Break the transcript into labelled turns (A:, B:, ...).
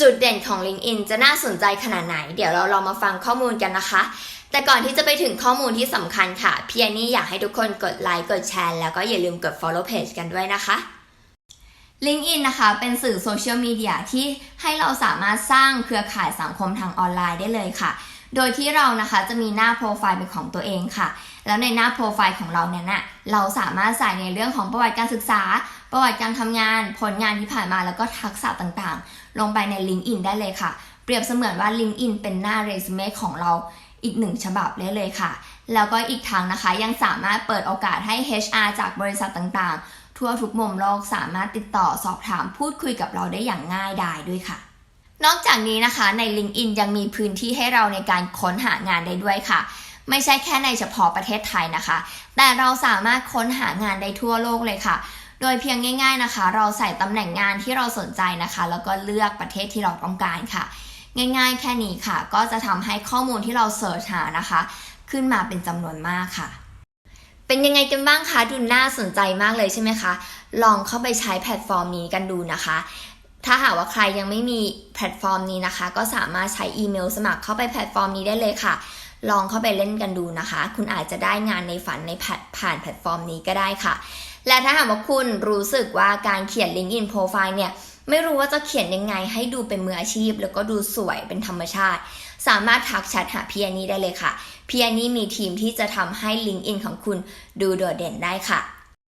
A: จุดเด่นของ LinkedIn จะน่าสนใจขนาดไหน เดี๋ยวเราลองมาฟังข้อมูลกันนะคะ แต่ก่อนที่จะไปถึงข้อมูลที่สำคัญค่ะ พี่แอนนี่อยากให้ทุกคนกดไลค์กดแชร์แล้วก็อย่าลืมกด follow page กันด้วยนะคะ LinkedIn นะคะ เป็นสื่อโซเชียลมีเดียที่ให้เราสามารถสร้างเครือข่ายสังคมทางออนไลน์ได้เลยค่ะ โดยที่เรานะคะจะมีหน้าโปรไฟล์เป็นของตัวเองค่ะ แล้วในหน้าโปรไฟล์ของเราเนี่ยนะเราสามารถใส่ในเรื่องของประวัติการศึกษา ประวัติการทำงาน ผลงานที่ผ่านมาแล้วก็ทักษะต่างๆ ลงไปใน LinkedIn ได้เลยค่ะ เปรียบเสมือนว่า LinkedIn เป็นหน้าเรซูเม่ของเราอีกหนึ่งฉบับได้เลยค่ะ แล้วก็อีกทางนะคะยังสามารถเปิดโอกาสให้ HR จากบริษัทต่างๆ ทั่วทุกมุมโลกสามารถติดต่อสอบถามพูดคุยกับเราได้อย่างง่ายดายด้วยค่ะ นอกจากนี้นะคะใน LinkedIn ยังมีพื้นที่ให้เราในการค้นหางานได้ด้วยค่ะ ไม่ใช่แค่ในเฉพาะประเทศไทยนะคะ แต่เราสามารถค้นหางานได้ทั่วโลกเลยค่ะ โดยเพียงง่าย ๆนะคะ เราใส่ตำแหน่งงานที่เราสนใจนะคะ แล้วก็เลือกประเทศที่เราต้องการค่ะ ง่ายๆ แค่นี้ค่ะ ก็จะทำให้ข้อมูลที่เราเสิร์ชหานะคะ ขึ้นมาเป็นจำนวนมากค่ะเป็นยังไงกันบ้างคะ ดูน่าสนใจมากเลยใช่ไหมคะ ลองเข้าไปใช้แพลตฟอร์มนี้กันดูนะคะ ถ้าหากว่าใครยังไม่มีแพลตฟอร์มนี้นะคะ ก็สามารถใช้อีเมลสมัครเข้าไปแพลตฟอร์มนี้ได้เลยค่ะ ลองเข้าไปเล่นกันดูนะคะ คุณอาจจะได้งานในฝันในผ่านแพลตฟอร์มนี้ก็ได้ค่ะ และถ้าหากว่าคุณรู้สึกว่าการเขียน LinkedIn Profile เนี่ยไม่รู้ว่าจะเขียนยังไงให้ดูเป็นมืออาชีพ แล้วก็ดูสวยเป็นธรรมชาติ สามารถทักแชทหาพี่แอนนี่ได้เลยค่ะพี่แอนนี่มีทีมที่จะทำให้ LinkedIn ของคุณดูโดดเด่นได้ค่ะ